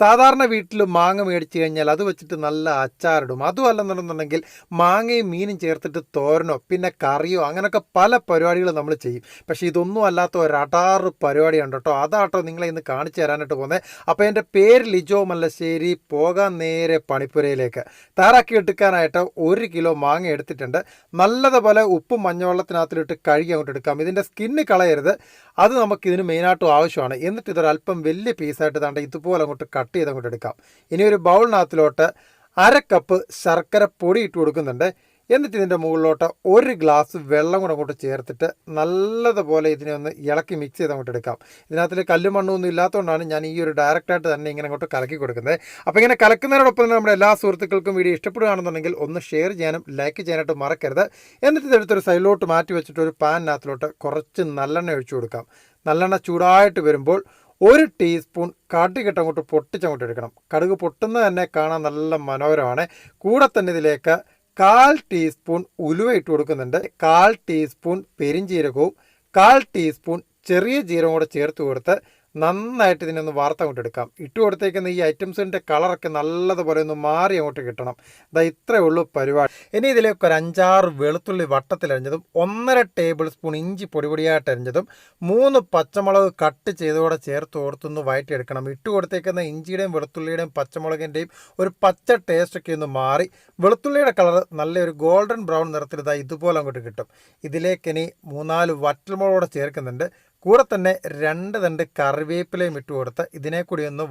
സാധാരണ വീട്ടിൽ മാങ്ങ മേടിച്ചു കഴിഞ്ഞാൽ അത് വെച്ചിട്ട് നല്ല അച്ചാറിടും. അതും അല്ലെന്നുണ്ടെന്നുണ്ടെങ്കിൽ മാങ്ങയും മീനും ചേർത്തിട്ട് തോരനോ പിന്നെ കറിയോ അങ്ങനെയൊക്കെ പല പരിപാടികൾ നമ്മൾ ചെയ്യും. പക്ഷേ ഇതൊന്നും അല്ലാത്ത ഒരു അടാറ് പരിപാടിയുണ്ട് കേട്ടോ. അതാട്ടോ നിങ്ങളെ ഇന്ന് കാണിച്ചു തരാനായിട്ട് പോകുന്നത് അപ്പോൾ എന്റെ പേര് ലിജോ മല്ലശ്ശേരി. പോകാൻ നേരെ പണിപ്പുരയിലേക്ക്. തയ്യാറാക്കി എടുക്കാനായിട്ട് ഒരു കിലോ മാങ്ങ എടുത്തിട്ടുണ്ട്. നല്ലതുപോലെ ഉപ്പും മഞ്ഞവെള്ളത്തിനകത്തിലിട്ട് കഴുകി അങ്ങോട്ട് എടുക്കാം. ഇതിന്റെ സ്കിന്ന് കളയരുത്. അത് നമുക്കിതിന് മെയിനായിട്ടും ആവശ്യമാണ്. എന്നിട്ട് ഇതൊരല്പം വലിയ പീസായിട്ട് താണ്ട് ഇതുപോലെ അങ്ങോട്ട് കട്ട് ചെയ്ത് അങ്ങോട്ട് എടുക്കാം. ഇനി ഒരു ബൗളിനകത്തിലോട്ട് അര കപ്പ് ശർക്കര പൊടി ഇട്ട് കൊടുക്കുന്നുണ്ട്. എന്നിട്ട് ഇതിന്റെ മുകളിലോട്ട് ഒരു ഗ്ലാസ് വെള്ളം കൂടെ അങ്ങോട്ട് ചേർത്തിട്ട് നല്ലതുപോലെ ഇതിനെ ഒന്ന് ഇളക്കി മിക്സ് ചെയ്ത് അങ്ങോട്ട് എടുക്കാം. ഇതിനകത്തിൽ കല്ലും മണ്ണൊന്നും ഇല്ലാത്തതുകൊണ്ടാണ് ഞാൻ ഈ ഒരു ഡയറക്റ്റായിട്ട് തന്നെ ഇങ്ങനെ അങ്ങോട്ട് കലക്കി കൊടുക്കുന്നത്. അപ്പോൾ ഇങ്ങനെ കലക്കുന്നതിനോടൊപ്പം തന്നെ നമ്മുടെ എല്ലാ സുഹൃത്തുക്കൾക്കും വീഡിയോ ഇഷ്ടപ്പെടുകയാണെന്നുണ്ടെങ്കിൽ ഒന്ന് ഷെയർ ചെയ്യാനും ലൈക്ക് ചെയ്യാനായിട്ട് മറക്കരുത്. എന്നിട്ട് ഇതെടുത്തൊരു സൈഡിലോട്ട് മാറ്റി വെച്ചിട്ട് ഒരു പാനിനകത്തിലോട്ട് കുറച്ച് നല്ലെണ്ണ ഒഴിച്ചു കൊടുക്കാം. നല്ലെണ്ണ ചൂടായിട്ട് വരുമ്പോൾ ഒരു ടീസ്പൂൺ കാട്ടിക്കിട്ട് അങ്ങോട്ട് പൊട്ടിച്ചങ്ങോട്ട് എടുക്കണം. കടുക് പൊട്ടുന്നത് തന്നെ കാണാൻ നല്ല മനോഹരമാണ്. കൂടെ തന്നെ ഇതിലേക്ക് കാൽ ടീസ്പൂൺ ഉലുവ ഇട്ട് കൊടുക്കുന്നുണ്ട്. കാൽ ടീസ്പൂൺ പെരിഞ്ചീരകവും കാൽ ടീസ്പൂൺ ചെറിയ ജീരകം കൂടെ ചേർത്ത് കൊടുത്ത് നന്നായിട്ട് ഇതിനൊന്ന് വാർത്ത അങ്ങോട്ട് എടുക്കാം ഇട്ട് കൊടുത്തേക്കുന്ന ഈ ഐറ്റംസിന്റെ കളറൊക്കെ നല്ലതുപോലെ ഒന്ന് മാറി അങ്ങോട്ട് കിട്ടണം. ഇതാ ഇത്രയേ ഉള്ളൂ പരിപാടി. ഇനി ഇതിലേക്ക് ഒരു അഞ്ചാറ് വെളുത്തുള്ളി വട്ടത്തിലരിഞ്ഞതും ഒന്നര ടേബിൾ സ്പൂൺ ഇഞ്ചി പൊടിപൊടിയായിട്ട് അരിഞ്ഞതും മൂന്ന് പച്ചമുളക് കട്ട് ചെയ്തോടെ ചേർത്ത് ഓർത്തൊന്ന് വയറ്റിയെടുക്കണം. ഇട്ട് കൊടുത്തേക്കുന്ന ഇഞ്ചിയുടെയും വെളുത്തുള്ളിയുടെയും പച്ചമുളകിന്റെയും ഒരു പച്ച ടേസ്റ്റൊക്കെ ഒന്ന് മാറി. വെളുത്തുള്ളിയുടെ കളർ നല്ലൊരു ഗോൾഡൻ ബ്രൗൺ നിറത്തിൽ ഇതാ ഇതുപോലെ അങ്ങോട്ട് കിട്ടും. ഇതിലേക്ക് ഇനി മൂന്നാൽ വറ്റൽമുളകൂടെ ചേർക്കുന്നുണ്ട്. കൂടെ തന്നെ രണ്ട് തണ്ട് കറിവേപ്പിലയും ഇട്ട് കൊടുത്ത് ഇതിനെ കൂടി ഒന്ന്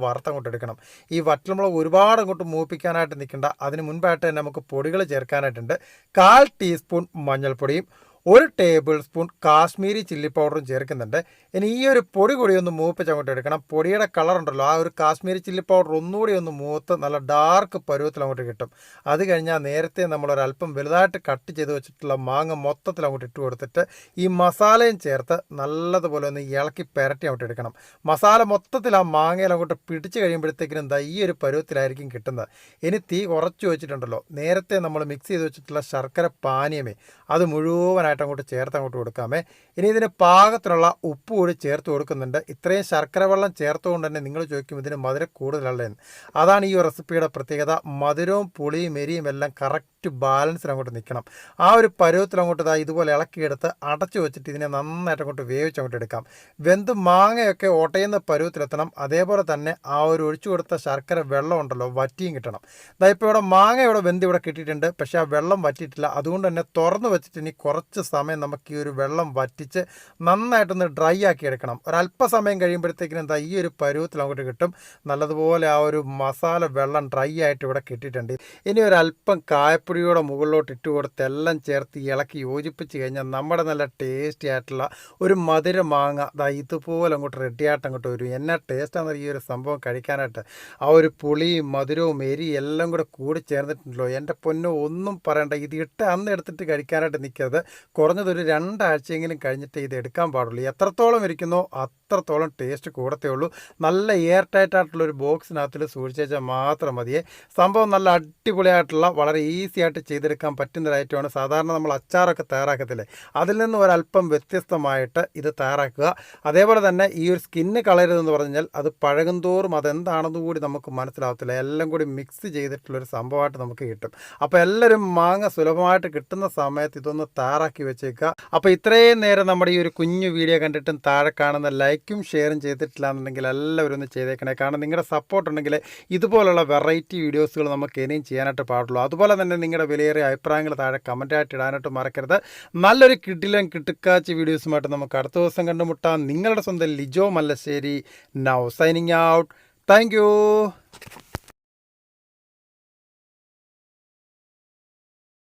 എടുക്കണം ഈ വറ്റൽമുളക് ഒരുപാട് അങ്ങോട്ട് മൂപ്പിക്കാനായിട്ട് നിൽക്കേണ്ട. അതിന് മുൻപായിട്ട് തന്നെ നമുക്ക് പൊടികൾ ചേർക്കാനായിട്ടുണ്ട്. കാൽ ടീസ്പൂൺ മഞ്ഞൾപ്പൊടിയും ഒരു ടേബിൾ സ്പൂൺ കാശ്മീരി ചില്ലി പൗഡറും ചേർക്കുന്നുണ്ട്. ഇനി ഈ ഒരു പൊടി കൂടി ഒന്ന് മൂപ്പിച്ച് അങ്ങോട്ട് എടുക്കണം. പൊടിയുടെ കളർ ഉണ്ടല്ലോ. ആ ഒരു കാശ്മീരി ചില്ലി പൗഡർ ഒന്നുകൂടി ഒന്ന് മൂത്ത് നല്ല ഡാർക്ക് പരുവത്തിൽ അങ്ങോട്ട് കിട്ടും. അത് കഴിഞ്ഞാൽ നേരത്തെ നമ്മൾ ഒരല്പം വലുതായിട്ട് കട്ട് ചെയ്ത് വെച്ചിട്ടുള്ള മാങ്ങ മൊത്തത്തിൽ അങ്ങോട്ട് ഇട്ട് കൊടുത്തിട്ട് ഈ മസാലയും ചേർത്ത് നല്ലതുപോലെ ഒന്ന് ഇളക്കി പെരട്ടി അങ്ങോട്ട് എടുക്കണം. മസാല മൊത്തത്തിൽ ആ മാങ്ങയിൽ അങ്ങോട്ട് പിടിച്ച് കഴിയുമ്പോഴത്തേക്കിനും എന്താ ഈ ഒരു പരുവത്തിലായിരിക്കും കിട്ടുന്നത്. ഇനി തീ കുറച്ച് വെച്ചിട്ടുണ്ടല്ലോ. നേരത്തെ നമ്മൾ മിക്സ് ചെയ്ത് വെച്ചിട്ടുള്ള ശർക്കര പാനീയമേ അത് മുഴുവനായിട്ട് അങ്ങോട്ട് ചേർത്ത് അങ്ങോട്ട് കൊടുക്കാമേ. ഇനി ഇതിന് പാകത്തിനുള്ള ഉപ്പ് കൂടി ചേർത്ത് കൊടുക്കുന്നുണ്ട്. ഇത്രയും ശർക്കര വെള്ളം ചേർത്തുകൊണ്ട് തന്നെ നിങ്ങൾ ചോദിക്കും ഇതിന് മധുരം കൂടുതലല്ലേ അതാണ് ഈ റെസിപ്പിയുടെ പ്രത്യേകത. മധുരവും പുളിയും എരിയും എല്ലാം കറക്റ്റ് ബാലൻസിൽ അങ്ങോട്ട് നിൽക്കണം. ആ ഒരു പരുവത്തിൽ അങ്ങോട്ട് ഇതാ ഇതുപോലെ ഇളക്കിയെടുത്ത് അടച്ചു വെച്ചിട്ട് ഇതിനെ നന്നായിട്ട് അങ്ങോട്ട് വേവിച്ച് അങ്ങോട്ട് എടുക്കാം. വെന്ത് മാങ്ങയൊക്കെ ഒട്ടയുന്ന പരുവത്തിലെത്തണം. അതേപോലെ തന്നെ ആ ഒരു ഒഴിച്ചു കൊടുത്ത ശർക്കര വെള്ളം ഉണ്ടല്ലോ വറ്റിയും കിട്ടണം. ഇതാ ഇപ്പോൾ ഇവിടെ മാങ്ങ ഇവിടെ വെന്ത് ഇവിടെ കിട്ടിയിട്ടുണ്ട്. പക്ഷേ ആ വെള്ളം വറ്റിയിട്ടില്ല. അതുകൊണ്ട് തന്നെ തുറന്നു വെച്ചിട്ട് ഇനി കുറച്ച് സമയം നമുക്ക് ഈ ഒരു വെള്ളം വറ്റിച്ച് നന്നായിട്ടൊന്ന് ഡ്രൈ ആക്കി എടുക്കണം. ഒരല്പസമയം കഴിയുമ്പോഴത്തേക്കിനും എന്താ ഈ ഒരു പരുവത്തിൽ അങ്ങോട്ട് കിട്ടും. നല്ലതുപോലെ ആ ഒരു മസാല വെള്ളം ഡ്രൈ ആയിട്ട് ഇവിടെ കിട്ടിയിട്ടുണ്ട്. ഇനി ഒരല്പം കായപ്പൊടിയുടെ മുകളിലോട്ട് ഇട്ട് കൊടുത്ത് എല്ലാം ചേർത്ത് ഇളക്കി യോജിപ്പിച്ച് കഴിഞ്ഞാൽ നമ്മുടെ നല്ല ടേസ്റ്റി ആയിട്ടുള്ള ഒരു മധുര മാങ്ങ ദാ ഇതുപോലെ അങ്ങോട്ട് റെഡിയായിട്ട് അങ്ങോട്ട് വരും. എന്നാ ടേസ്റ്റാണെന്ന് ഈ ഒരു സംഭവം കഴിക്കാനായിട്ട് ആ ഒരു പുളിയും മധുരവും എരി എല്ലാം കൂടെ കൂടി ചേർന്നിട്ടുണ്ടല്ലോ. എന്റെ പൊന്നോ ഒന്നും പറയണ്ട. ഇത് ഇട്ട് അന്ന് എടുത്തിട്ട് കഴിക്കാനായിട്ട് നിൽക്കരുത് കുറഞ്ഞതൊരു രണ്ടാഴ്ചയെങ്കിലും കഴിഞ്ഞിട്ട് ഇത് എടുക്കാൻ പാടുള്ളൂ. എത്രത്തോളം ഇരിക്കുന്നോ അത്രത്തോളം ടേസ്റ്റ് കൂടത്തേ ഉള്ളൂ. നല്ല എയർ ടൈറ്റ് ആയിട്ടുള്ള ഒരു ബോക്സിനകത്തിൽ സൂക്ഷിച്ചാൽ മാത്രം മതിയേ. സംഭവം നല്ല അടിപൊളിയായിട്ടുള്ള വളരെ ഈസി ആയിട്ട് ചെയ്തെടുക്കാൻ പറ്റുന്ന ഒരു ഐറ്റമാണ് സാധാരണ നമ്മൾ അച്ചാറൊക്കെ തയ്യാറാക്കത്തില്ലേ? അതിൽ നിന്ന് ഒരല്പം വ്യത്യസ്തമായിട്ട് ഇത് തയ്യാറാക്കുക. അതേപോലെ തന്നെ ഈ ഒരു സ്കിന്ന് കളയരുതെന്ന് പറഞ്ഞാൽ അത് പഴകുന്തോറും അതെന്താണെന്ന് കൂടി നമുക്ക് മനസ്സിലാവത്തില്ല. എല്ലാം കൂടി മിക്സ് ചെയ്തിട്ടുള്ളൊരു സംഭവമായിട്ട് നമുക്ക് കിട്ടും. അപ്പോൾ എല്ലാവരും മാങ്ങ സുലഭമായിട്ട് കിട്ടുന്ന സമയത്ത് ഇതൊന്ന് തയ്യാറാക്കി വെച്ചേക്കുക. അപ്പോൾ ഇത്രയും നേരം നമ്മുടെ ഈ ഒരു കുഞ്ഞു വീഡിയോ കണ്ടിട്ടും താഴെ കാണുന്ന ലൈക്കും ഷെയറും ചെയ്തിട്ടില്ല എന്നുണ്ടെങ്കിൽ എല്ലാവരും ഒന്ന് ചെയ്തേക്കണേ. കാരണം നിങ്ങളുടെ സപ്പോർട്ട് ഉണ്ടെങ്കിൽ ഇതുപോലുള്ള വെറൈറ്റി വീഡിയോസുകൾ നമുക്ക് ഇനിയും ചെയ്യാനായിട്ട് പാടുള്ളൂ. അതുപോലെ തന്നെ നിങ്ങളുടെ വിലയേറിയ അഭിപ്രായങ്ങൾ താഴെ കമന്റായിട്ട് ഇടാനായിട്ട് മറക്കരുത്. നല്ലൊരു കിട്ടിലും കിട്ടുക്കാച്ച് വീഡിയോസുമായിട്ട് നമുക്ക് അടുത്ത ദിവസം കണ്ടുമുട്ടാം. നിങ്ങളുടെ സ്വന്തം Lijo Mallassery. Now signing out thank